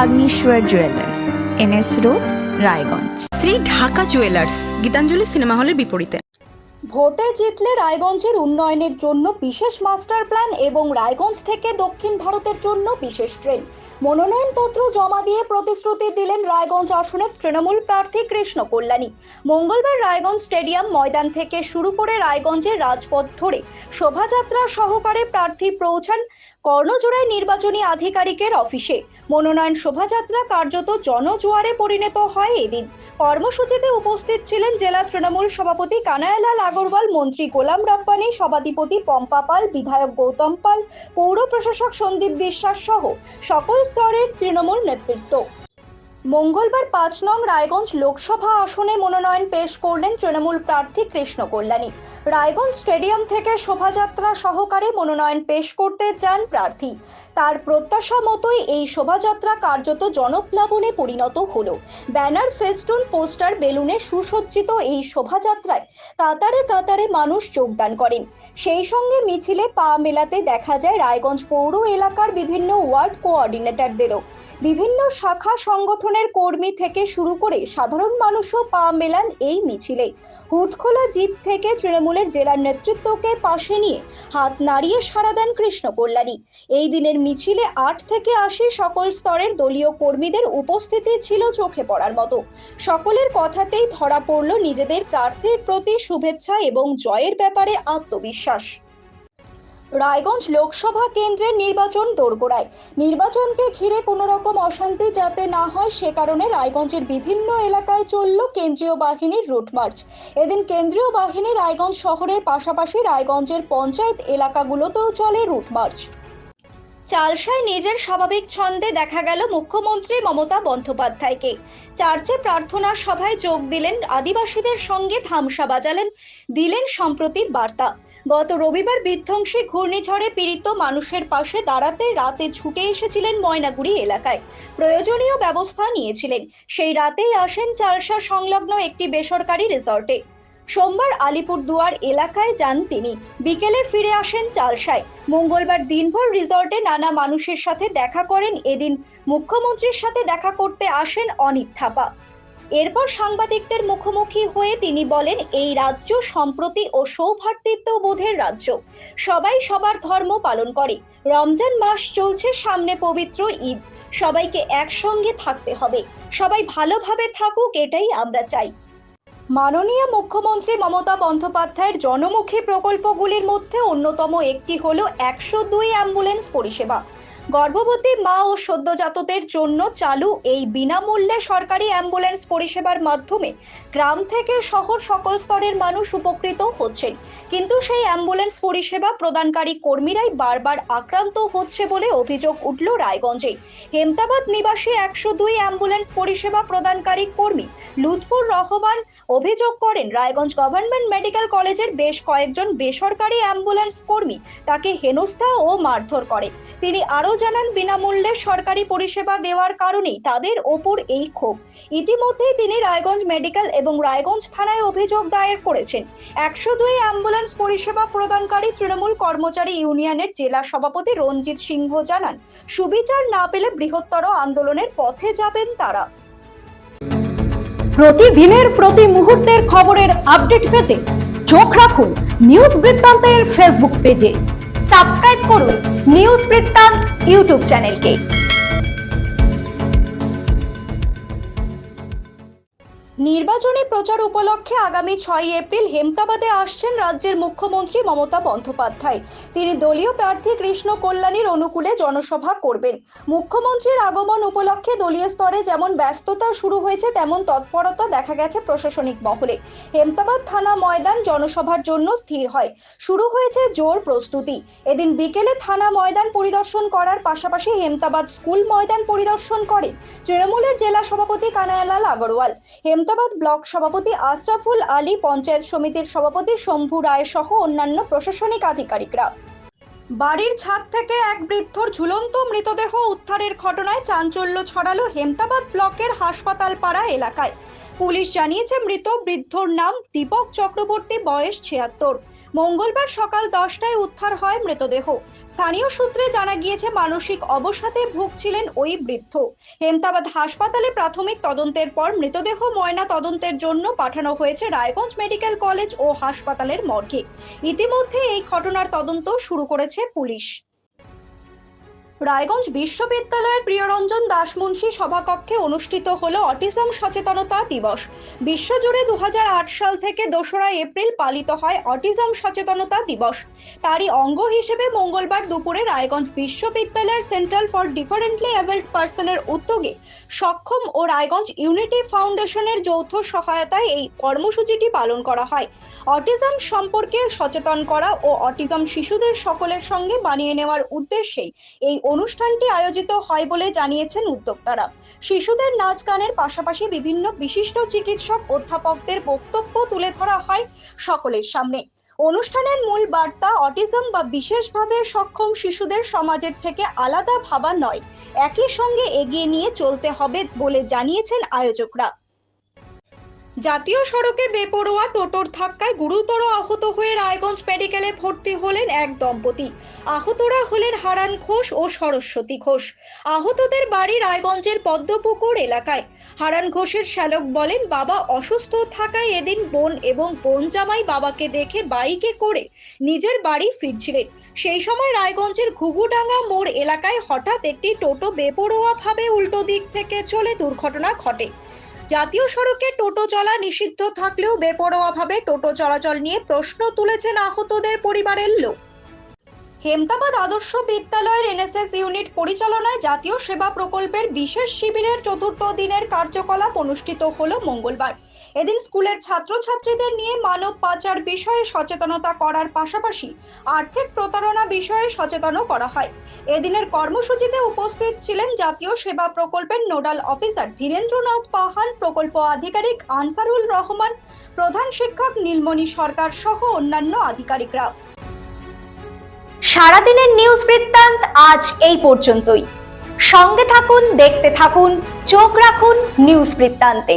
Agnishwar jewellers NS road Raiganj Shri Dhaka jewellers Gitanjali cinema হলের বিপরীতে। ভোটে জিতলে রায়গঞ্জের উন্নয়নের জন্য বিশেষ মাস্টার প্ল্যান এবং রায়গঞ্জ থেকে দক্ষিণ ভারতের জন্য বিশেষ ট্রেন। মনোনয়নপত্র জমা দিয়ে প্রতিশ্রুতি দিলেন রায়গঞ্জ আসনের তৃণমূল প্রার্থী কৃষ্ণ কল্যাণী। মঙ্গলবার রায়গঞ্জ স্টেডিয়াম ময়দান থেকে শুরু করে রায়গঞ্জের রাজপথ ধরে শোভাযাত্রা সহকারে প্রার্থী পৌঁছান কর্ণজোড়ায় নির্বাচনী আধিকারিকের অফিসে মনোনয়ন শোভাযাত্রা কার্যত জনজোয়ারে পরিণত হয় এদিন। কর্মসূচিতে উপস্থিত ছিলেন জেলা তৃণমূল সভাপতি কানায়ালাল আগরওয়াল, মন্ত্রী গোলাম রব্বানি, সভাধিপতি পম্পা পাল, বিধায়ক গৌতম পাল, পৌর প্রশাসক সন্দীপ বিশ্বাস সহ সকল স্তরের তৃণমূল নেতৃত্ব। মঙ্গলবার পাঁচ নং রায়গঞ্জ লোকসভা আসনে মনোনয়ন পেশ করলেন তৃণমূল প্রার্থী কৃষ্ণ কল্যাণী। রায়গঞ্জ স্টেডিয়াম থেকে শোভাযাত্রা সহকারে মনোনয়ন পেশ করতে চান প্রার্থী। তার প্রত্যাশা মতোই এই শোভাযাত্রা কার্যত জনপ্লাবনে পরিণত হলো। ব্যানার, ফেস্টুন, পোস্টার, বেলুনে সুসজ্জিত এই শোভাযাত্রায় কাতারে কাতারে মানুষ যোগদান করেন। সেই সঙ্গে মিছিলে পা মেলাতে দেখা যায় রায়গঞ্জ পৌর এলাকার বিভিন্ন ওয়ার্ড কোঅর্ডিনেটরদেরও। বিভিন্ন শাখা সংগঠনের কর্মী থেকে শুরু করে সাধারণ মানুষও পা মেলান এই মিছিলে। হুটখোলা জিপ থেকে তৃণমূলের জেলার নেতৃত্বকে পাশে নিয়ে হাত নাড়িয়ে সাড়া দেন কৃষ্ণ কল্যাণী। এই দিনের মিছিলে আট থেকে আশি সকল স্তরের দলীয় কর্মীদের উপস্থিতি ছিল চোখে পড়ার মতো। সকলের কথাতেই ধরা পড়ল নিজেদের প্রার্থীর প্রতি শুভেচ্ছা এবং জয়ের ব্যাপারে আত্মবিশ্বাস। রায়গঞ্জ লোকসভা কেন্দ্রের নির্বাচন দোরগোড়ায়। নির্বাচনকে ঘিরে কোনো রকম অশান্তি যাতে না হয়, সে কারণে রায়গঞ্জের বিভিন্ন এলাকায় চলল কেন্দ্রীয় বাহিনীর রুট মার্চ। এদিন কেন্দ্রীয় বাহিনী রায়গঞ্জ শহরের পাশাপাশি রায়গঞ্জের পঞ্চায়েত এলাকাগুলোতেও চলে রুট মার্চ। চালসায় নিজের স্বাভাবিক ছন্দে দেখা গেল মুখ্যমন্ত্রী মমতা বন্দ্যোপাধ্যায়কে। চার্চে প্রার্থনা সভায় যোগ দিলেন আদিবাসীদের সঙ্গে থামসা বাজালেন, দিলেন সম্প্রতির বার্তা। গত রবিবার বিধ্বংসী ঘূর্ণিঝড়ে পীড়িত মানুষের পাশে দাঁড়াতে রাতে ছুটে এসেছিলেন ময়নাগুড়ি এলাকায়। প্রয়োজনীয় ব্যবস্থা নিয়েছিলেন। সেই রাতেই আসেন চালসা সংলগ্ন একটি বেসরকারি রিসর্টে। সোমবার আলিপুরদুয়ার এলাকায় যান তিনি। বিকেলে ফিরে আসেন চালসায়। মঙ্গলবার দিনভর রিসর্টে নানা মানুষের সাথে দেখা করেন এদিন। মুখ্যমন্ত্রীর সাথে দেখা করতে আসেন অনিত থাপা। এরপর সাংবাদিকদের মুখোমুখি হয়ে তিনি বলেন, এই রাজ্য সম্প্রতি ও সৌভাতৃত্ব বোধের রাজ্য। সবাই সবার ধর্ম পালন করে। রমজান মাস চলছে সামনে পবিত্র ঈদ। সবাইকে একসঙ্গে থাকতে হবে। সবাই ভালোভাবে থাকুক, এটাই আমরা চাই। মাননীয় মুখ্যমন্ত্রী মমতা বন্দ্যোপাধ্যায়ের জনমুখী প্রকল্পগুলির মধ্যে অন্যতম একটি হলো একশো দুই অ্যাম্বুলেন্স পরিষেবা। গর্ভবতী মা ও সদ্যজাতদের জন্য চালু এই বিনামূল্যে সরকারি অ্যাম্বুলেন্স পরিষেবার মাধ্যমে গ্রাম থেকে শহর সকল স্তরের মানুষ উপকৃত হচ্ছেন। কিন্তু সেই অ্যাম্বুলেন্স পরিষেবা প্রদানকারী কর্মীরাই বারবার আক্রান্ত হচ্ছে বলে অভিযোগ উঠল রায়গঞ্জে। হেমতাবাদ নিবাসী একশো দুই অ্যাম্বুলেন্স পরিষেবা প্রদানকারী কর্মী লুৎফুর রহমান অভিযোগ করেন, রায়গঞ্জ গভর্নমেন্ট মেডিকেল কলেজের বেশ কয়েকজন বেসরকারি অ্যাম্বুলেন্স কর্মী তাকে হেনস্থা ও মারধর করে। তিনি আরও জানান, বিনামূল্যে সরকারি পরিষেবা দেওয়ার কারণেই তাদের ওপর এই ক্ষোভ। ইতিমধ্যেই তিনি রায়গঞ্জ মেডিকেল এবং রায়গঞ্জ থানায় অভিযোগ দায়ের করেছেন। একশো দুই অ্যাম্বুলেন্স পরিষেবা প্রদানকারী তৃণমূল কর্মচারী ইউনিয়নের জেলা সভাপতি রঞ্জিত সিংহ জানান, সুবিচার না পেলে বৃহত্তর আন্দোলনের পথে যাবেন তারা। প্রতিদিনের প্রতি মুহূর্তের খবরের আপডেট পেতে চোখ রাখুন নিউজ বৃত্তান্তের ফেসবুক পেজে। সাবস্ক্রাইব করুন। নিউজ বৃত্তান্ত ইউটিউব চ্যানেলকে প্রচার উপলক্ষে আগামী ছয় এপ্রিল হেমতাবাদে আসছেন রাজ্যের মুখ্যমন্ত্রী মমতা বন্দ্যোপাধ্যায়। তিনি দলীয় প্রার্থী কৃষ্ণ কল্যাণীর অনুকূলে জনসভা করবেন। মুখ্যমন্ত্রীর আগমন উপলক্ষে দলীয় স্তরে যেমন ব্যস্ততা শুরু হয়েছে, তেমন তৎপরতা দেখা গেছে প্রশাসনিক মহলে। হেমতাবাদ থানা ময়দান জনসভার জন্য স্থির হয়। শুরু হয়েছে জোর প্রস্তুতি। এদিন বিকেলে থানা ময়দান পরিদর্শন করার পাশাপাশি হেমতাবাদ স্কুল ময়দান পরিদর্শন করেন তৃণমূলের জেলা সভাপতি কানায়ালাল আগরওয়াল। হেমতাবাদ ব্লক সভাপতি আশরাফুল আলী, পঞ্চায়েত সমিতির সভাপতি শম্ভু রায় সহ অন্যান্য প্রশাসনিক আধিকারিকরা। বাড়ির ছাদ থেকে এক বৃদ্ধর ঝুলন্ত মৃতদেহ উদ্ধারের ঘটনায় চাঞ্চল্য ছড়ালো হেমতাবাদ ব্লকের হাসপাতাল পাড়া এলাকায়। পুলিশ জানিয়েছে, মৃত বৃদ্ধর নাম দীপক চক্রবর্তী, বয়স ছিয়াত্তর। মঙ্গলবার সকাল দশটায় উদ্ধার হয় মৃতদেহ। স্থানীয় সূত্রে জানা গিয়েছে, মানসিক অবসাদে ভুগছিলেন ওই বৃদ্ধ। হেমতাবাদ হাসপাতালে প্রাথমিক তদন্তের পর মৃতদেহ ময়না তদন্তের জন্য পাঠানো হয়েছে রায়গঞ্জ মেডিকেল কলেজ ও হাসপাতালের মর্গে। ইতিমধ্যে এই ঘটনার তদন্ত শুরু করেছে পুলিশ। রায়গঞ্জ বিশ্ববিদ্যালয়ের প্রিয়রঞ্জন দাসমুন্সি সভাকক্ষে অনুষ্ঠিত হলো অটিজম সচেতনতা দিবস। বিশ্বজুড়ে দু হাজার আট সাল থেকে দোসরা এপ্রিল পালিত হয় অটিজম সচেতনতা দিবস। তারই অঙ্গ হিসেবে মঙ্গলবার দুপুরে রায়গঞ্জ বিশ্ববিদ্যালয়ের সেন্ট্রাল ফর ডিফারেন্টলি অ্যাবেল্ড পার্সনের উদ্যোগে সক্ষম ও রায়গঞ্জ ইউনিটি ফাউন্ডেশনের যৌথ সহায়তায় এই কর্মসূচিটি পালন করা হয়। অটিজম সম্পর্কে সচেতন করা ও অটিজম শিশুদের সকলের সঙ্গে বানিয়ে নেওয়ার উদ্দেশ্যেই এই অনুষ্ঠানটি আয়োজিত হয় বলে জানিয়েছেন উদ্যোক্তারা। শিশুদের নাচ গানের পাশাপাশি বিভিন্ন বিশিষ্ট চিকিৎসক অধ্যাপকদের বক্তব্য তুলে ধরা হয় সকলের সামনে। অনুষ্ঠানের মূল বার্তা অটিজম বা বিশেষভাবে সক্ষম শিশুদের সমাজের থেকে আলাদা ভাবা নয়, একই সঙ্গে এগিয়ে নিয়ে চলতে হবে বলে জানিয়েছেন আয়োজকরা। জাতীয় সড়কে বেপরোয়া টোটোর ধাক্কায় গুরুতর আহত হয়ে রায়গঞ্জ মেডিকেলে ভর্তি হলেন এক দম্পতি। আহতরা হলেন হারান ঘোষ ও সরস্বতী ঘোষ। আহতদের বাড়ি রায়গঞ্জের পদ্মপুকুর এলাকায়। হারান ঘোষের শ্যালক বলেন, বাবা অসুস্থ থাকায় এদিন বোন এবং বোন জামাই বাবাকে দেখে বাইকে করে নিজের বাড়ি ফিরছিলেন। সেই সময় রায়গঞ্জের ঘুঘুডাঙ্গা মোড় এলাকায় হঠাৎ একটি টোটো বেপরোয়া ভাবে উল্টো দিক থেকে চলে দুর্ঘটনা ঘটে। জাতীয় সড়কে টোটো চলা নিষিদ্ধ থাকলেও বেপরোয়াভাবে টোটো চলাচল নিয়ে প্রশ্ন তুলেছেন আহতদের পরিবারের লোক। হেমতাবাদ আদর্শ বিদ্যালয়ের এনএসএস ইউনিট পরিচালনায় জাতীয় সেবা প্রকল্পের বিশেষ শিবিরের চতুর্থ দিনের কার্যকলাপ অনুষ্ঠিত হলো মঙ্গলবার। এদিন স্কুলের ছাত্রছাত্রীদের নিয়ে মানব পাচার বিষয়ে সচেতনতা করার পাশাপাশি আর্থিক প্রতারণা বিষয়ে সচেতনও করা হয়। এদিনের কর্মসূচিতে উপস্থিত ছিলেন জাতীয় সেবা প্রকল্পের নোডাল অফিসার ধীরেন্দ্রনাথ পাহান, প্রকল্প আধিকারিক আনসারুল রহমান, প্রধান শিক্ষক নীলমণি সরকার সহ অন্যান্য আধিকারিকরা। সারাদিনের নিউজ বৃত্তান্ত আজ এই পর্যন্তই। সঙ্গে থাকুন, দেখতে থাকুন, চোখ রাখুন নিউজ বৃত্তান্তে।